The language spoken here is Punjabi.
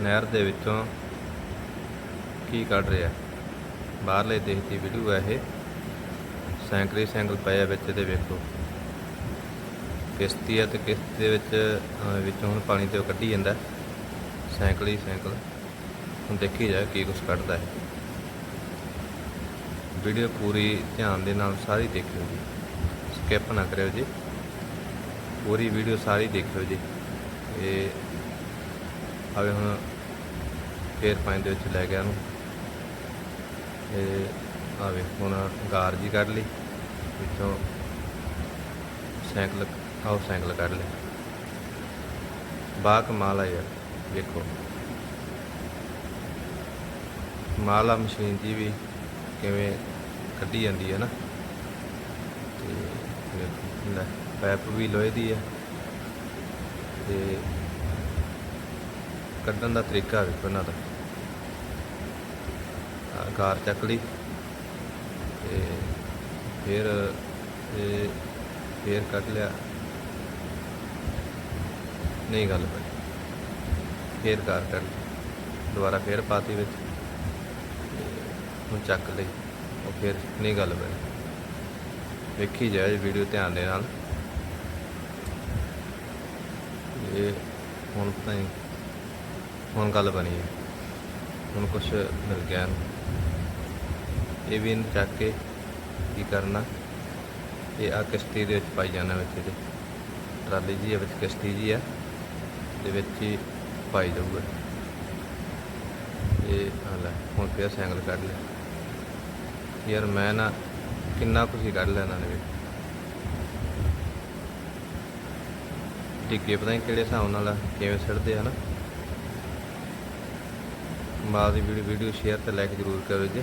ਨਹਿਰ ਦੇ ਵਿੱਚੋਂ ਕੀ ਕੱਢ ਰਿਹਾ? ਬਾਹਰਲੇ ਦੇਸ਼ ਦੀ ਵੀਡੀਓ ਹੈ ਇਹ। ਸੈਂਕੜੇ ਸੈਂਕਲ ਪਏ ਆ ਵਿੱਚ ਇਹਦੇ ਵੇਖੋ। ਕਿਸ਼ਤੀ ਆ ਤੇ ਕਿਸ਼ਤੀ ਦੇ ਵਿੱਚ ਵਿੱਚੋਂ ਹੁਣ ਪਾਣੀ ਤੇ ਉਹ ਕੱਢੀ ਜਾਂਦਾ। ਸਾਈਕਲ ਹੀ ਸਾਈਕਲ ਹੁਣ ਦੇਖੀ ਜਾ ਕੀ ਕੁਛ ਕੱਢਦਾ ਹੈ ਵੀਡੀਓ ਪੂਰੀ ਧਿਆਨ ਦੇ ਨਾਲ ਸਾਰੀ ਦੇਖਿਓ ਜੀ। ਸਕਿਪ ਨਾ ਕਰਿਓ ਜੀ। ਪੂਰੀ ਵੀਡੀਓ ਸਾਰੀ ਦੇਖਿਓ ਜੀ। ਇਹ ਆਵੇ ਹੁਣ ਫੇਰ ਪਾਣੀ ਦੇ ਵਿੱਚ ਲੈ ਗਿਆ ਉਹਨੂੰ। ਇਹ ਆਵੇ ਹੁਣ ਗਾਰ ਜੀ ਕੱਢ ਲਈ, ਵਿੱਚੋਂ ਸਾਈਕਲ ਆਓ ਸਾਈਕਲ ਕੱਢ ਲਿਆ ਬਾ ਕਮਾਲ ਆ ਯਾਰ ਵੇਖੋ। ਮਾਲਾ ਮਸ਼ੀਨ ਦੀ ਵੀ ਕਿਵੇਂ ਕੱਢੀ ਜਾਂਦੀ ਹੈ ਨਾ। ਤੇ ਵੇਖੋ, ਲੈ, ਪੈਪ ਵੀ ਲੋਹੇ ਦੀ ਹੈ। ਤੇ ਕੱਢਣ ਦਾ ਤਰੀਕਾ ਵੇਖੋ ਇਹਨਾਂ ਦਾ। ਆਹ ਗਾਰ ਚੱਕ ਲਈ ਤੇ ਫਿਰ ਇਹ ਫੇਰ ਕੱਢ ਲਿਆ। ਨਹੀਂ ਗੱਲ ਬਣੀ। ਫੇਰ ਕਾਰ ਕੱਢ ਲਈ। ਦੁਬਾਰਾ ਫੇਰ ਪਾਤੀ ਵਿੱਚ ਹੁਣ ਚੱਕ ਲਈ। ਉਹ ਫੇਰ ਨਹੀਂ ਗੱਲ ਬਣੀ। ਵੇਖੀ ਜਾਏ ਵੀਡੀਓ ਧਿਆਨ ਦੇ ਨਾਲ। ਇਹ ਹੁਣ ਤਾਂ ਨਹੀਂ ਹੁਣ ਗੱਲ ਬਣੀ ਹੈ। ਹੁਣ ਕੁਝ ਮਿਲ ਗਿਆ ਇਹ ਵੀ ਇਹਨੂੰ ਚੱਕ ਕੇ ਕੀ ਕਰਨਾ? ਇਹ ਆ ਕਿਸ਼ਤੀ ਦੇ ਵਿੱਚ ਪਾਈ ਜਾਣਾ ਵਿੱਚ ਇਹਦੇ। ਟਰਾਲੀ ਜੀ ਹੈ ਵਿੱਚ ਕਿਸ਼ਤੀ ਜੀ ਹੈ ਦੇ ਵਿੱਚ ਹੀ ਪਾਈ ਜਾਊਗਾ। ਇਹ ਆ ਲੈ, ਹੁਣ ਫੇਰ ਸੈਂਗਲ ਕੱਢ ਲਿਆ। ਯਾਰ ਮੈਂ ਨਾ ਕਿੰਨਾ ਕੁਛ ਹੀ ਕੱਢ ਲਿਆ ਇਹਨਾਂ ਨੇ ਵੀ ਟਿੱਕੇ ਪਤਾ ਨਹੀਂ ਕਿਹੜੇ ਹਿਸਾਬ ਨਾਲ ਕਿਵੇਂ ਸਿੱਟਦੇ ਆ ਨਾ। ਬਾਅਦ ਦੀ ਵੀਡੀਓ ਵੀਡੀਓ ਸ਼ੇਅਰ ਤੇ ਲਾਈਕ ਜ਼ਰੂਰ ਕਰੋ ਜੀ।